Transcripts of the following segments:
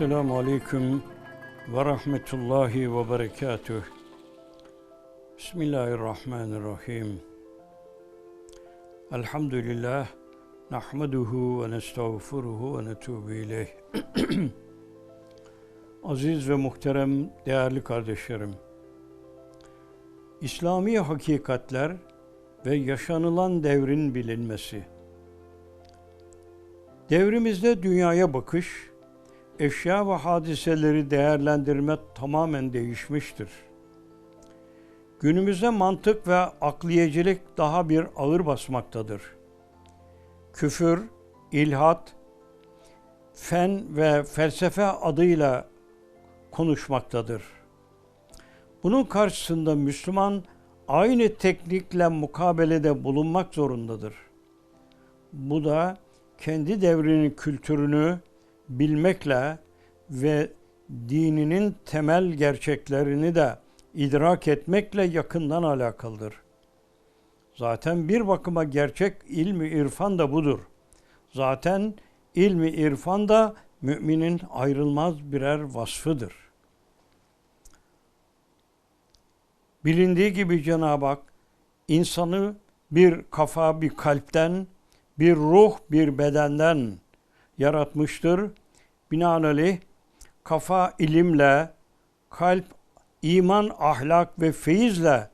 Esselamu Aleyküm ve Rahmetullahi ve Berekatuh. Bismillahirrahmanirrahim. Elhamdülillah. Nahmeduhu ve nestağfiruhu ve netubu ileyh. Aziz ve muhterem değerli kardeşlerim. İslami hakikatler ve yaşanılan devrin bilinmesi. Devrimizde dünyaya bakış, eşya ve hadiseleri değerlendirme tamamen değişmiştir. Günümüzde mantık ve akliyecilik daha bir ağır basmaktadır. Küfür, ilhat, fen ve felsefe adıyla konuşmaktadır. Bunun karşısında Müslüman aynı teknikle mukabelede bulunmak zorundadır. Bu da kendi devrinin kültürünü bilmekle ve dininin temel gerçeklerini de idrak etmekle yakından alakalıdır. Zaten bir bakıma gerçek ilmi irfan da budur. Zaten ilmi irfan da müminin ayrılmaz birer vasfıdır. Bilindiği gibi Cenab-ı Hak insanı bir kafa, bir kalpten, bir ruh, bir bedenden yaratmıştır. Binaenaleyh kafa ilimle, kalp iman, ahlak ve feyizle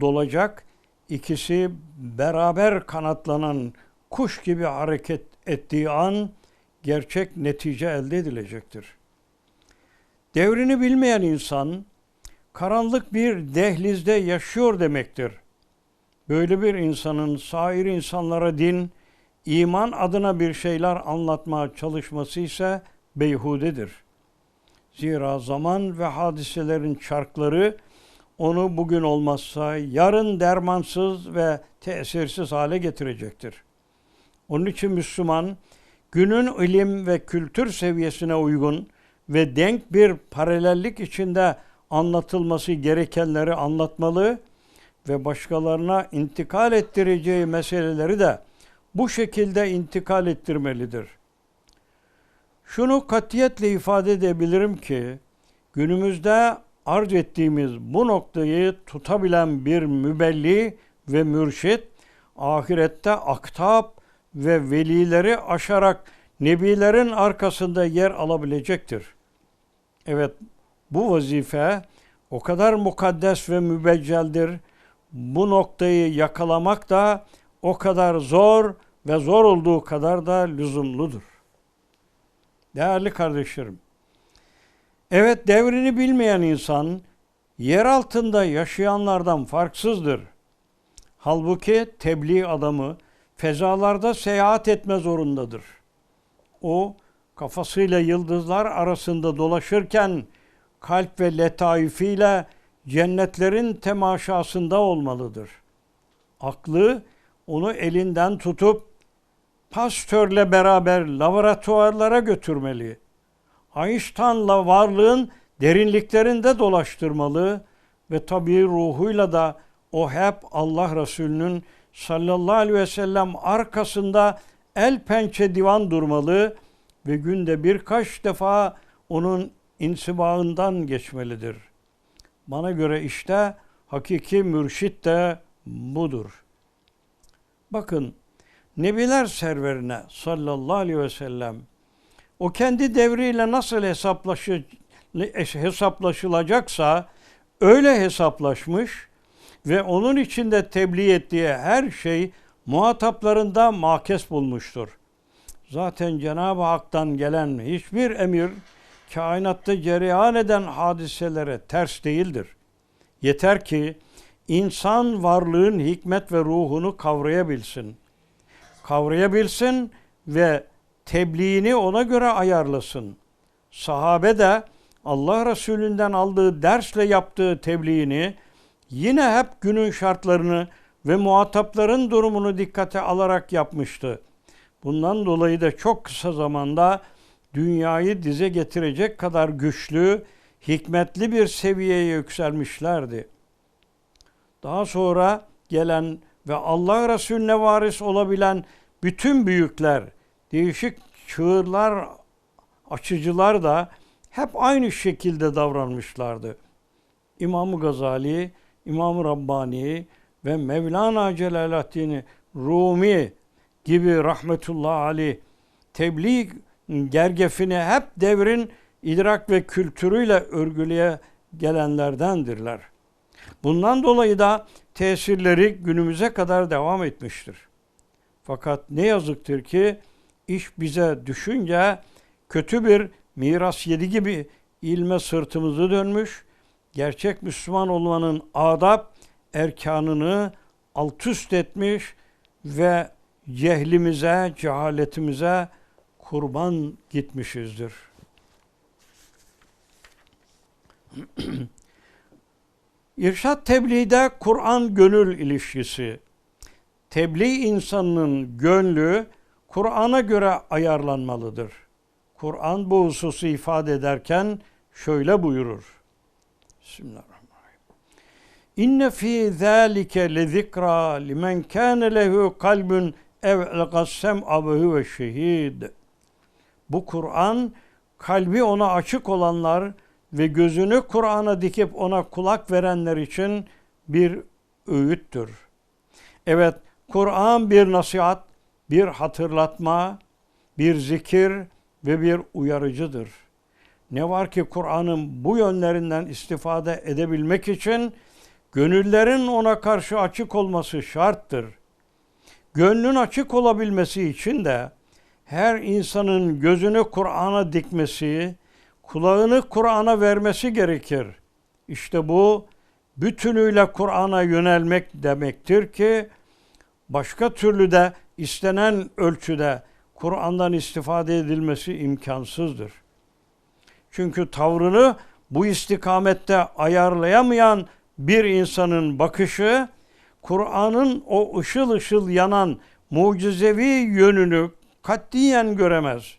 dolacak. İkisi beraber kanatlanan kuş gibi hareket ettiği an gerçek netice elde edilecektir. Devrini bilmeyen insan karanlık bir dehlizde yaşıyor demektir. Böyle bir insanın sair insanlara din, iman adına bir şeyler anlatmaya çalışması ise beyhudedir. Zira zaman ve hadiselerin çarkları onu bugün olmazsa yarın dermansız ve tesirsiz hale getirecektir. Onun için Müslüman günün ilim ve kültür seviyesine uygun ve denk bir paralellik içinde anlatılması gerekenleri anlatmalı ve başkalarına intikal ettireceği meseleleri de bu şekilde intikal ettirmelidir. Şunu katiyetle ifade edebilirim ki günümüzde arz ettiğimiz bu noktayı tutabilen bir mübelli ve mürşit ahirette aktap ve velileri aşarak nebilerin arkasında yer alabilecektir. Evet bu vazife o kadar mukaddes ve mübecceldir. Bu noktayı yakalamak da o kadar zor ve zor olduğu kadar da lüzumludur. Değerli kardeşlerim, evet devrini bilmeyen insan yer altında yaşayanlardan farksızdır. Halbuki tebliğ adamı fezalarda seyahat etme zorundadır. O kafasıyla yıldızlar arasında dolaşırken kalp ve letaifiyle cennetlerin temaşasında olmalıdır. Aklı onu elinden tutup pastörle beraber laboratuvarlara götürmeli. Einstein'la varlığın derinliklerinde dolaştırmalı ve tabii ruhuyla da o hep Allah Resulü'nün sallallahu aleyhi ve sellem arkasında el pençe divan durmalı ve günde birkaç defa onun insibağından geçmelidir. Bana göre işte hakiki mürşit de budur. Bakın Nebiler serverine sallallahu aleyhi ve sellem o kendi devriyle nasıl hesaplaşı, hesaplaşılacaksa öyle hesaplaşmış ve onun içinde tebliğ ettiği her şey muhataplarında makes bulmuştur. Zaten Cenab-ı Hak'tan gelen hiçbir emir kainatta cereyan eden hadiselere ters değildir. Yeter ki insan varlığın hikmet ve ruhunu kavrayabilsin. Kavrayabilsin ve tebliğini ona göre ayarlasın. Sahabe de Allah Resulü'nden aldığı dersle yaptığı tebliğini yine hep günün şartlarını ve muhatapların durumunu dikkate alarak yapmıştı. Bundan dolayı da çok kısa zamanda dünyayı dize getirecek kadar güçlü, hikmetli bir seviyeye yükselmişlerdi. Daha sonra gelen ve Allah Resulüne varis olabilen bütün büyükler değişik çığırlar açıcılar da hep aynı şekilde davranmışlardı. İmam-ı Gazali, İmam-ı Rabbani ve Mevlana Celaleddin Rumi gibi rahmetullahi aleyh tebliğ gergefini hep devrin idrak ve kültürüyle örgüleye gelenlerdendirler. Bundan dolayı da tesirleri günümüze kadar devam etmiştir. Fakat ne yazıktır ki iş bize düşünce kötü bir miras yedi gibi ilme sırtımızı dönmüş, gerçek Müslüman olmanın adab erkanını alt üst etmiş ve cehlimize, cehaletimize kurban gitmişizdir. İrşad tebliğde Kur'an gönül ilişkisi. Tebliğ insanının gönlü Kur'an'a göre ayarlanmalıdır. Kur'an bu hususu ifade ederken şöyle buyurur. Bismillahirrahmanirrahim. İnne fi zâlike lezikra limen kâne lehu kalbun ev elgassem abehu ve şehid. Bu Kur'an kalbi ona açık olanlar ve gözünü Kur'an'a dikip ona kulak verenler için bir öğüttür. Evet, Kur'an bir nasihat, bir hatırlatma, bir zikir ve bir uyarıcıdır. Ne var ki Kur'an'ın bu yönlerinden istifade edebilmek için gönüllerin ona karşı açık olması şarttır. Gönlün açık olabilmesi için de her insanın gözünü Kur'an'a dikmesi, kulağını Kur'an'a vermesi gerekir. İşte bu bütünüyle Kur'an'a yönelmek demektir ki başka türlü de istenen ölçüde Kur'an'dan istifade edilmesi imkansızdır. Çünkü tavrını bu istikamette ayarlayamayan bir insanın bakışı Kur'an'ın o ışıl ışıl yanan mucizevi yönünü katiyen göremez.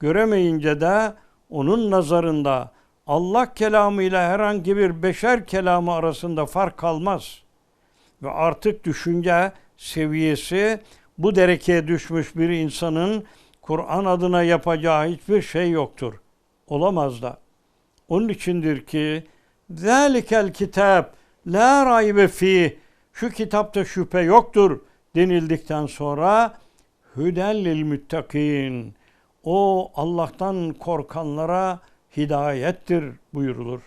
Göremeyince de onun nazarında Allah kelamı ile herhangi bir beşer kelamı arasında fark kalmaz. Ve artık düşünce seviyesi bu derekeye düşmüş bir insanın Kur'an adına yapacağı hiçbir şey yoktur. Olamaz da. Onun içindir ki Zalikel kitap la raybe fi şu kitapta şüphe yoktur denildikten sonra hüdellil müttakin o Allah'tan korkanlara hidayettir buyurulur.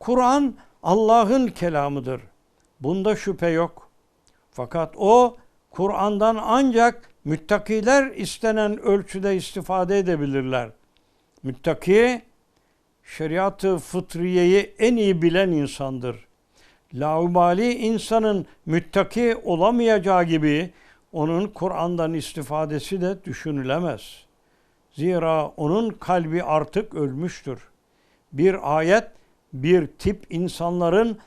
Kur'an Allah'ın kelamıdır. Bunda şüphe yok. Fakat o Kur'an'dan ancak müttakiler istenen ölçüde istifade edebilirler. Müttaki şeriatı fıtriyeyi en iyi bilen insandır. Laubali insanın müttaki olamayacağı gibi onun Kur'an'dan istifadesi de düşünülemez. Zira onun kalbi artık ölmüştür. Bir ayet bir tip insanların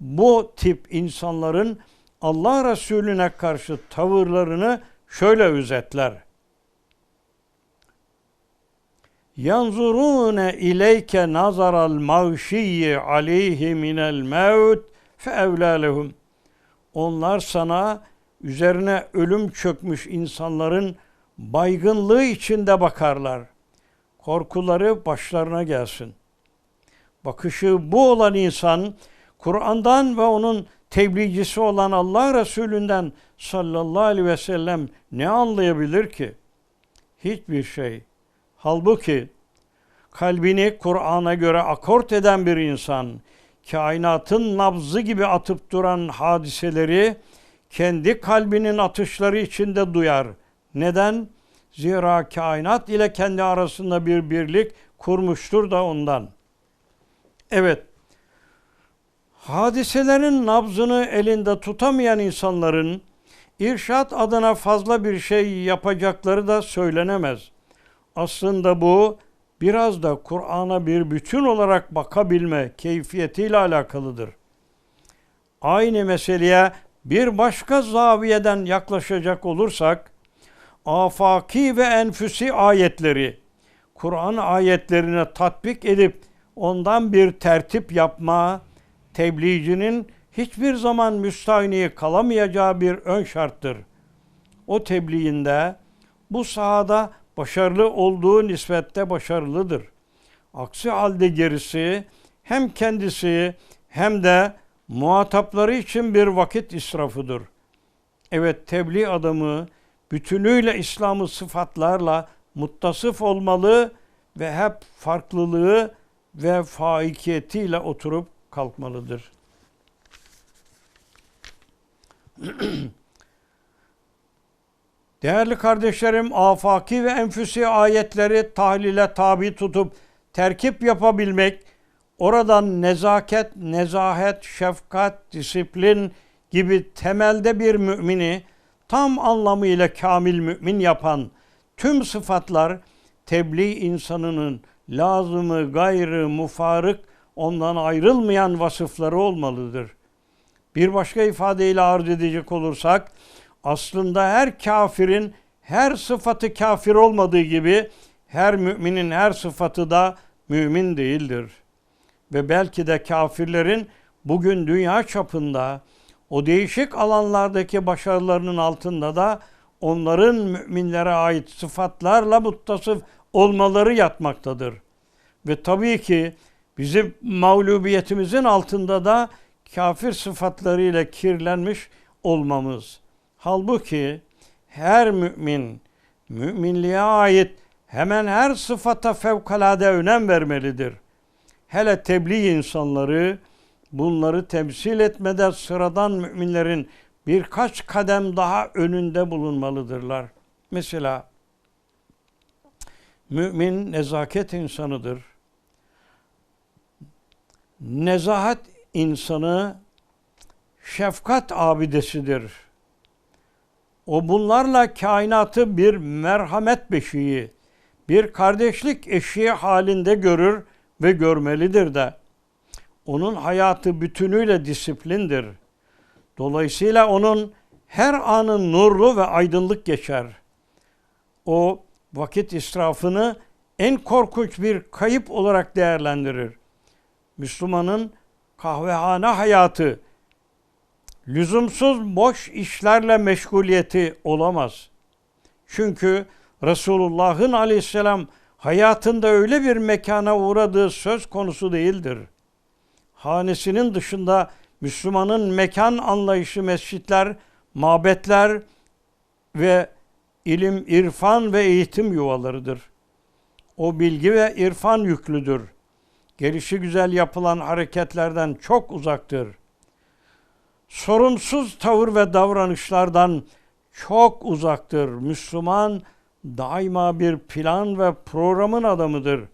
bu tip insanların Allah Resulüne karşı tavırlarını şöyle özetler. Yanzurune ileyke nazaral mağşiyyi aleyhi minel mevt fe evlalehum. Onlar sana üzerine ölüm çökmüş insanların baygınlığı içinde bakarlar. Korkuları başlarına gelsin. Bakışı bu olan insan Kur'an'dan ve onun tebliğcisi olan Allah Resulünden sallallahu aleyhi ve sellem ne anlayabilir ki? Hiçbir şey. Halbuki kalbini Kur'an'a göre akort eden bir insan, kainatın nabzı gibi atıp duran hadiseleri kendi kalbinin atışları içinde duyar. Neden? Zira kainat ile kendi arasında bir birlik kurmuştur da ondan. Evet, hadiselerin nabzını elinde tutamayan insanların irşat adına fazla bir şey yapacakları da söylenemez. Aslında bu biraz da Kur'an'a bir bütün olarak bakabilme keyfiyetiyle alakalıdır. Aynı meseleye bir başka zaviyeden yaklaşacak olursak, afaki ve enfüsi ayetleri, Kur'an ayetlerine tatbik edip ondan bir tertip yapma, tebliğcinin hiçbir zaman müstahni kalamayacağı bir ön şarttır. O tebliğinde bu sahada başarılı olduğu nispette başarılıdır. Aksi halde gerisi hem kendisi hem de muhatapları için bir vakit israfıdır. Evet tebliğ adamı bütünüyle İslam'ı sıfatlarla muttasıf olmalı ve hep farklılığı ve faikiyetiyle oturup kalkmalıdır. Değerli kardeşlerim, afaki ve enfüsi ayetleri tahlile tabi tutup terkip yapabilmek, oradan nezaket, nezahet, şefkat, disiplin gibi temelde bir mümini tam anlamıyla kamil mümin yapan tüm sıfatlar tebliğ insanının lazımı, gayrı, mufarık, ondan ayrılmayan vasıfları olmalıdır. Bir başka ifadeyle arz edecek olursak, aslında her kafirin her sıfatı kafir olmadığı gibi her müminin her sıfatı da mümin değildir. Ve belki de kafirlerin bugün dünya çapında o değişik alanlardaki başarılarının altında da onların müminlere ait sıfatlarla muttasıf olmaları yatmaktadır. Ve tabii ki bizim mağlubiyetimizin altında da kafir sıfatlarıyla kirlenmiş olmamız. Halbuki her mümin müminliğe ait hemen her sıfata fevkalade önem vermelidir. Hele tebliğ insanları bunları temsil etmede sıradan müminlerin birkaç kadem daha önünde bulunmalıdırlar. Mesela mümin nezaket insanıdır. Nezahat insanı şefkat abidesidir. O bunlarla kainatı bir merhamet beşiği, bir kardeşlik eşiği halinde görür ve görmelidir de. Onun hayatı bütünüyle disiplindir. Dolayısıyla onun her anın nurlu ve aydınlık geçer. O vakit israfını en korkunç bir kayıp olarak değerlendirir. Müslümanın kahvehane hayatı lüzumsuz boş işlerle meşguliyeti olamaz. Çünkü Resulullah'ın aleyhisselam hayatında öyle bir mekana uğradığı söz konusu değildir. Hanesinin dışında Müslümanın mekan anlayışı mescitler, mabetler ve ilim, irfan ve eğitim yuvalarıdır. O bilgi ve irfan yüklüdür. Gelişi güzel yapılan hareketlerden çok uzaktır. Sorumsuz tavır ve davranışlardan çok uzaktır. Müslüman daima bir plan ve programın adamıdır.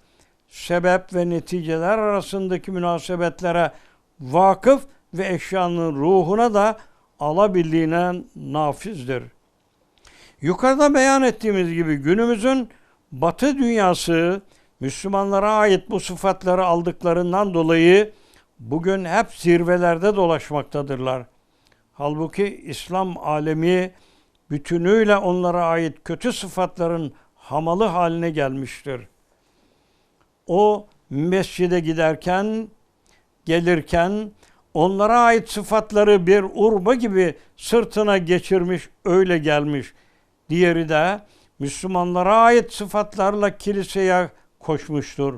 Sebep ve neticeler arasındaki münasebetlere vakıf ve eşyanın ruhuna da alabildiğine nafizdir. Yukarıda beyan ettiğimiz gibi günümüzün batı dünyası Müslümanlara ait bu sıfatları aldıklarından dolayı bugün hep zirvelerde dolaşmaktadırlar. Halbuki İslam alemi bütünüyle onlara ait kötü sıfatların hamalı haline gelmiştir. O mescide giderken, gelirken onlara ait sıfatları bir urba gibi sırtına geçirmiş, öyle gelmiş. Diğeri de Müslümanlara ait sıfatlarla kiliseye koşmuştur.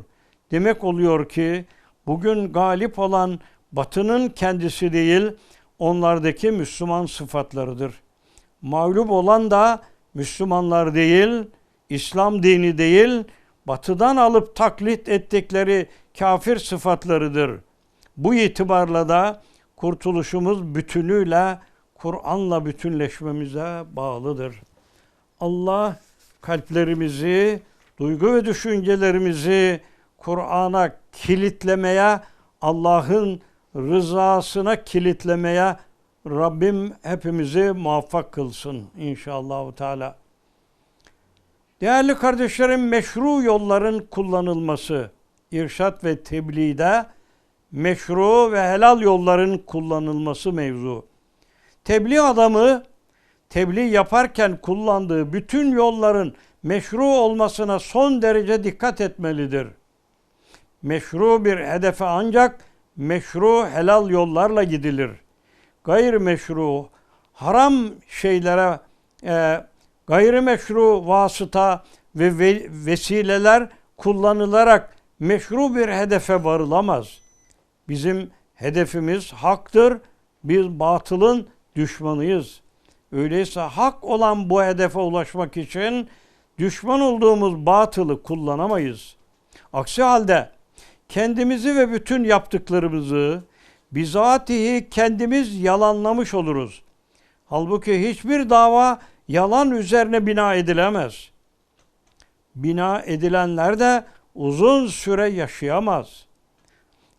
Demek oluyor ki bugün galip olan batının kendisi değil, onlardaki Müslüman sıfatlarıdır. Mağlup olan da Müslümanlar değil, İslam dini değil, batıdan alıp taklit ettikleri kafir sıfatlarıdır. Bu itibarla da kurtuluşumuz bütünüyle Kur'an'la bütünleşmemize bağlıdır. Allah kalplerimizi, duygu ve düşüncelerimizi Kur'an'a kilitlemeye, Allah'ın rızasına kilitlemeye Rabbim hepimizi muvaffak kılsın inşallah Teala. Değerli kardeşlerim meşru yolların kullanılması, irşat ve tebliğde meşru ve helal yolların kullanılması mevzu. Tebliğ adamı tebliğ yaparken kullandığı bütün yolların meşru olmasına son derece dikkat etmelidir. Meşru bir hedefe ancak meşru helal yollarla gidilir. Gayr haram şeylere e, gayrimeşru vasıta ve- vesileler kullanılarak meşru bir hedefe varılamaz. Bizim hedefimiz haktır. Biz batılın düşmanıyız. Öyleyse hak olan bu hedefe ulaşmak için düşman olduğumuz batılı kullanamayız. Aksi halde kendimizi ve bütün yaptıklarımızı bizatihi kendimiz yalanlamış oluruz. Halbuki hiçbir dava yalan üzerine bina edilemez. Bina edilenler de uzun süre yaşayamaz.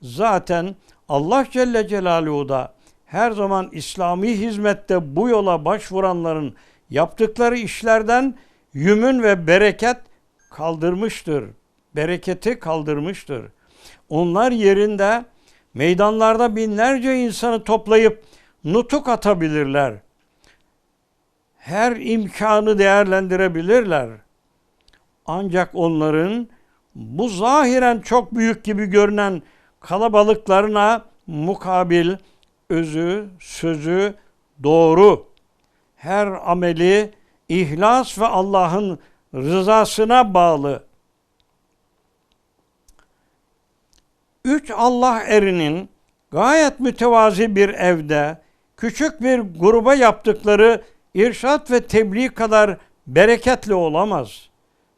Zaten Allah Celle Celaluhu da her zaman İslami hizmette bu yola başvuranların yaptıkları işlerden yümün ve bereket kaldırmıştır. Bereketi kaldırmıştır. Onlar yerinde meydanlarda binlerce insanı toplayıp nutuk atabilirler. Her imkanı değerlendirebilirler. Ancak onların bu zahiren çok büyük gibi görünen kalabalıklarına mukabil özü, sözü doğru. Her ameli ihlas ve Allah'ın rızasına bağlı. Üç Allah erinin gayet mütevazi bir evde küçük bir gruba yaptıkları irşat ve tebliğ kadar bereketli olamaz.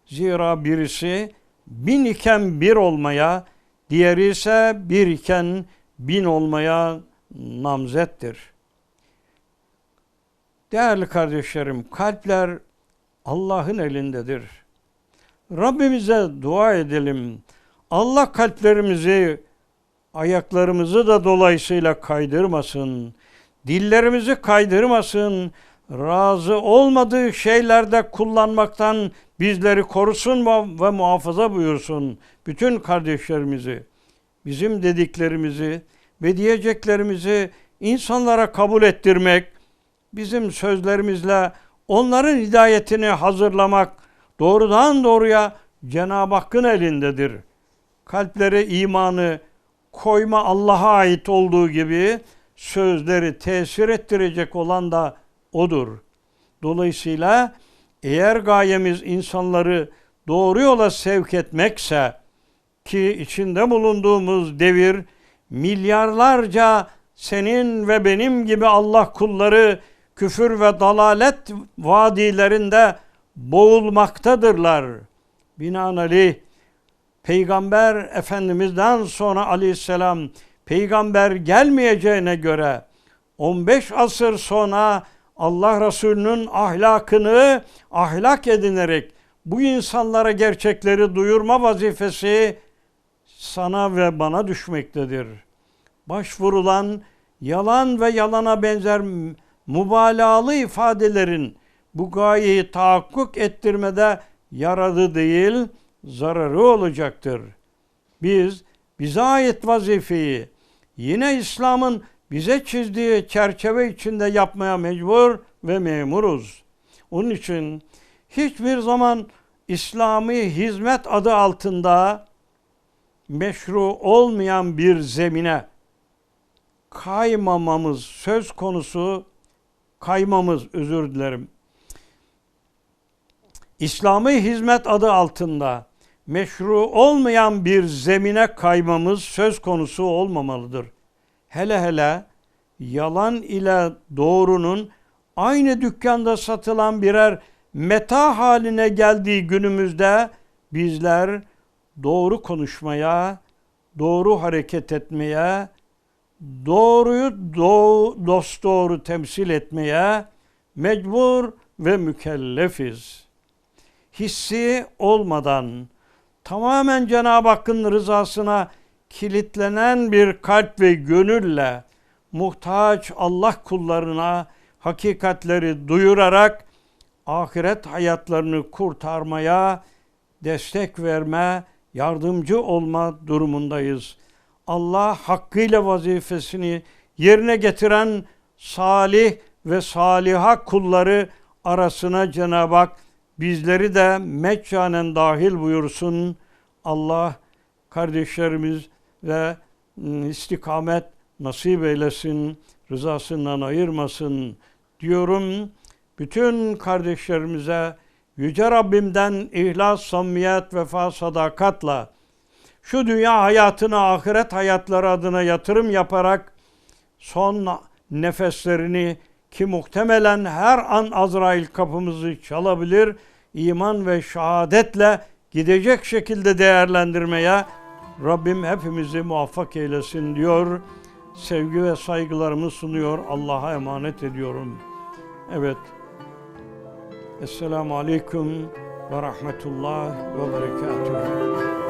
Zira birisi bin iken bir olmaya, diğeri ise bir iken bin olmaya namzettir. Değerli kardeşlerim, kalpler Allah'ın elindedir. Rabbimize dua edelim. Allah kalplerimizi, ayaklarımızı da dolayısıyla kaydırmasın. Dillerimizi kaydırmasın. Razı olmadığı şeylerde kullanmaktan bizleri korusun ve muhafaza buyursun. Bütün kardeşlerimizi, bizim dediklerimizi ve diyeceklerimizi insanlara kabul ettirmek, bizim sözlerimizle onların hidayetini hazırlamak doğrudan doğruya Cenab-ı Hakk'ın elindedir. Kalplere imanı koyma Allah'a ait olduğu gibi sözleri tesir ettirecek olan da odur. Dolayısıyla eğer gayemiz insanları doğru yola sevk etmekse ki içinde bulunduğumuz devir milyarlarca senin ve benim gibi Allah kulları küfür ve dalalet vadilerinde boğulmaktadırlar. Binaenaleyh Peygamber Efendimiz'den sonra aleyhisselam peygamber gelmeyeceğine göre 15 asır sonra Allah Resulü'nün ahlakını ahlak edinerek bu insanlara gerçekleri duyurma vazifesi sana ve bana düşmektedir. Başvurulan yalan ve yalana benzer mübalağalı ifadelerin bu gayeyi tahakkuk ettirmede yaradı değil, zararı olacaktır. Biz bize ait vazifeyi yine İslam'ın bize çizdiği çerçeve içinde yapmaya mecbur ve memuruz. Onun için hiçbir zaman İslami hizmet adı altında meşru olmayan bir zemine kaymamamız söz konusu kaymamız özür dilerim. İslami hizmet adı altında meşru olmayan bir zemine kaymamız söz konusu olmamalıdır. Hele hele yalan ile doğrunun aynı dükkanda satılan birer meta haline geldiği günümüzde bizler doğru konuşmaya, doğru hareket etmeye, doğruyu doğ, dost doğru temsil etmeye mecbur ve mükellefiz. Hissi olmadan tamamen Cenab-ı Hakk'ın rızasına kilitlenen bir kalp ve gönülle muhtaç Allah kullarına hakikatleri duyurarak ahiret hayatlarını kurtarmaya destek verme, yardımcı olma durumundayız. Allah hakkıyla vazifesini yerine getiren salih ve saliha kulları arasına Cenab-ı Hak bizleri de meccanen dahil buyursun. Allah kardeşlerimiz ve istikamet nasip eylesin, rızasından ayırmasın diyorum. Bütün kardeşlerimize Yüce Rabbimden ihlas, samimiyet, vefa, sadakatla şu dünya hayatını ahiret hayatları adına yatırım yaparak son nefeslerini ki muhtemelen her an Azrail kapımızı çalabilir, iman ve şehadetle gidecek şekilde değerlendirmeye Rabbim hepimizi muvaffak eylesin diyor. Sevgi ve saygılarımı sunuyor. Allah'a emanet ediyorum. Evet. Esselamu Aleyküm ve Rahmetullah ve Berekatuhu.